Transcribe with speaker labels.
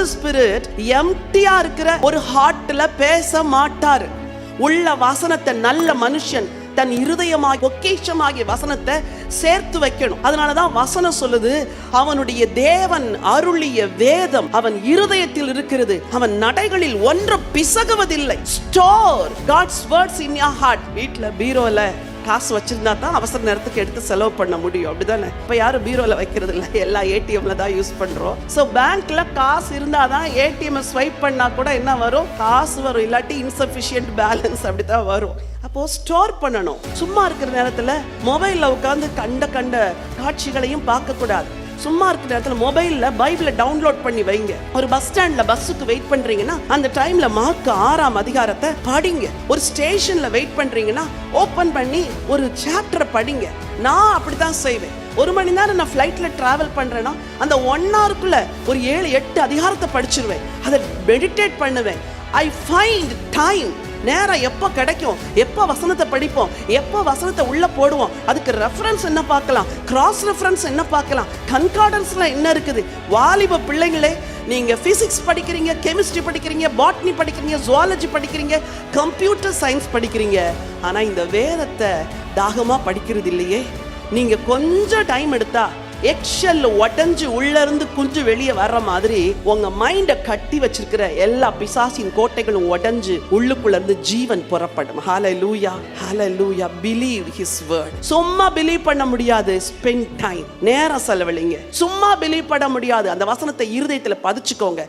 Speaker 1: Holi spirit எம்டியா இருக்கிற ஒரு ஹார்ட்ல பேச மாட்டாரு உள்ள வசனத்தை நல்ல மனுஷன் தன் இருதயமாகி பொக்கேஷமாகிய வசனத்தை சேர்த்து வைக்கணும். அதனாலதான் வசனம் சொல்லுது அவனுடைய தேவன் அருளிய வேதம் அவன் இருதயத்தில் இருக்கிறது. அவன் நடைகளில் ஒன்று பிசகுவதில்லை. Store God's words in your heart வீட்ல பீரோல காசு வச்சுருந்தா தான் அவசர நேரத்துக்கு எடுத்து செலவு பண்ண முடியும். அப்படிதானே? இப்போ யாரும் பீரோவில் வைக்கிறது இல்லை. எல்லா ஏடிஎம்ல தான் யூஸ் பண்ணுறோம் ஸோ பேங்க்ல காசு இருந்தால் தான் ஏடிஎம் ஸ்வைப் பண்ணால் கூட என்ன வரும்? காசு வரும். இல்லாட்டி இன்சஃபிஷியன்ட் பேலன்ஸ் அப்படி தான் வரும். அப்போ ஸ்டோர் பண்ணணும். சும்மா இருக்கிற நேரத்தில் மொபைலில் உட்காந்து கண்ட கண்ட காட்சிகளையும் பார்க்கக்கூடாது. சும்மா இருக்கிற இடத்துல மொபைல்ல பைபிளை டவுன்லோட் பண்ணி வைங்க. ஒரு பஸ் ஸ்டாண்ட்ல பஸ்ஸுக்கு வெயிட் பண்றீங்கன்னா அந்த டைம்ல மாக்கு ஆறாம் அதிகாரத்தை படிங்க. ஒரு ஸ்டேஷன்ல வெயிட் பண்றீங்கன்னா ஓப்பன் பண்ணி ஒரு சாப்டரை படிங்க. நான் அப்படிதான் செய்வேன். ஒரு மணி நேரம் நான் ஃப்ளைட்ல டிராவல் பண்றேன்னா அந்த ஒன் ஹவருக்குள்ள ஒரு ஏழு எட்டு அதிகாரத்தை படிச்சிருவேன். அதை மெடிடேட் பண்ணுவேன். ஐ ஃபைண்ட் டைம் நேரம் எப்போ கிடைக்கும்? எப்போ வசனத்தை படிப்போம்? எப்போ வசனத்தை உள்ளே போடுவோம்? அதுக்கு ரெஃபரன்ஸ் என்ன பார்க்கலாம்? கிராஸ் ரெஃபரன்ஸ் என்ன பார்க்கலாம்? கன்கார்டன்ஸ்ல என்ன இருக்குது? வாலிப பிள்ளைங்களே நீங்கள் ஃபிசிக்ஸ் படிக்கிறீங்க கெமிஸ்ட்ரி படிக்கிறீங்க பாட்னி படிக்கிறீங்க ஜுவாலஜி படிக்கிறீங்க கம்ப்யூட்டர் சயின்ஸ் படிக்கிறீங்க. ஆனால் இந்த வேதத்தை தாகமாக படிக்கிறது இல்லையே. நீங்கள் கொஞ்சம் டைம் எடுத்தால் எக்ஷல்ல உடஞ்சு உள்ள இருந்து குஞ்சு வெளியே வர்ற மாதிரி உங்க மைண்ட கட்டி வச்சிருக்கிற எல்லா பிசாசின் கோட்டைகளும் உடஞ்சு உள்ளுக்குள்ள இருந்து ஜீவன் புறப்படும். ஹalleluya லூயா பிலீவ் ஹிஸ் வேர்ட் சும்மா பிலீவ் பண்ண முடியாது ஸ்பெண்ட் டைம் நேரம் செலவழிங்க. சும்மா பிலீவ் பண்ண முடியாது. அந்த வசனத்தை இருதயத்துல பதிச்சுக்கோங்க.